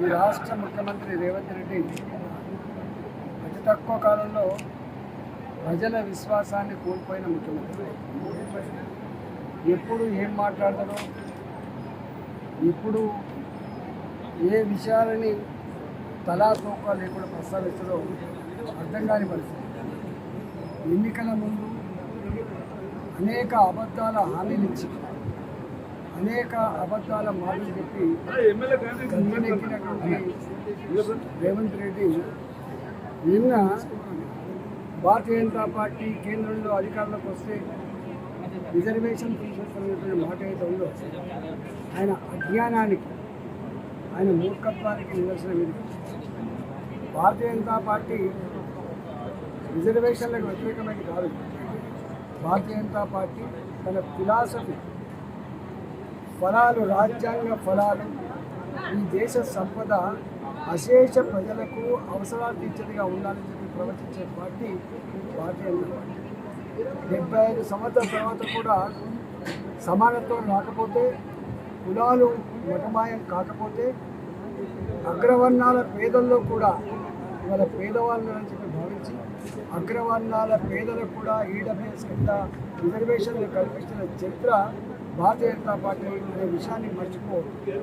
ఈ రాష్ట్ర ముఖ్యమంత్రి రేవంత్ రెడ్డి అతి తక్కువ కాలంలో ప్రజల విశ్వాసాన్ని కోల్పోయిన ముఖ్యమంత్రి. ఎప్పుడు ఏం మాట్లాడతారో ఎప్పుడు ఏ విషయాలని తలా తోక లేకుండా ప్రస్తావిస్తారో అర్థం కాని పరిస్థితి. ఎన్నికల ముందు అనేక అబద్ధాల హామీలు ఇచ్చింది అనేక అబద్ధాల మాటలు చెప్పి రేవంత్ రెడ్డి నిన్న భారతీయ జనతా పార్టీ కేంద్రంలో అధికారంలోకి వస్తే రిజర్వేషన్ తీసుకొస్తున్నటువంటి మాట అయితే ఉందో ఆయన అజ్ఞానానికి ఆయన మూర్ఖత్వానికి నిదర్శనం ఇది. భారతీయ జనతా పార్టీ రిజర్వేషన్లకు వ్యతిరేకమైన కాదు. భారతీయ జనతా పార్టీ తన ఫిలాసఫీ ఫలాలు రాజ్యాంగ ఫలాలు. ఈ దేశ సంపద అశేష ప్రజలకు అవసరాలు తీర్చేదిగా ఉండాలని చెప్పి ప్రవర్తించే పార్టీ భారతీయ జనతా పార్టీ డెబ్బై ఐదు సంవత్సరాల తర్వాత కూడా సమానత్వం రాకపోతే కులాలు మతమాయం కాకపోతే అగ్రవర్ణాల పేదల్లో కూడా ఇవాళ పేదవాళ్ళు అని చెప్పి భావించి అగ్రవర్ణాల పేదలకు కూడా ఈడబ్ల్యూఎస్ కింద రిజర్వేషన్లు కల్పించిన చరిత్ర భారతీయ జనతా పార్టీ అనే విషయాన్ని మర్చిపోవద్దు.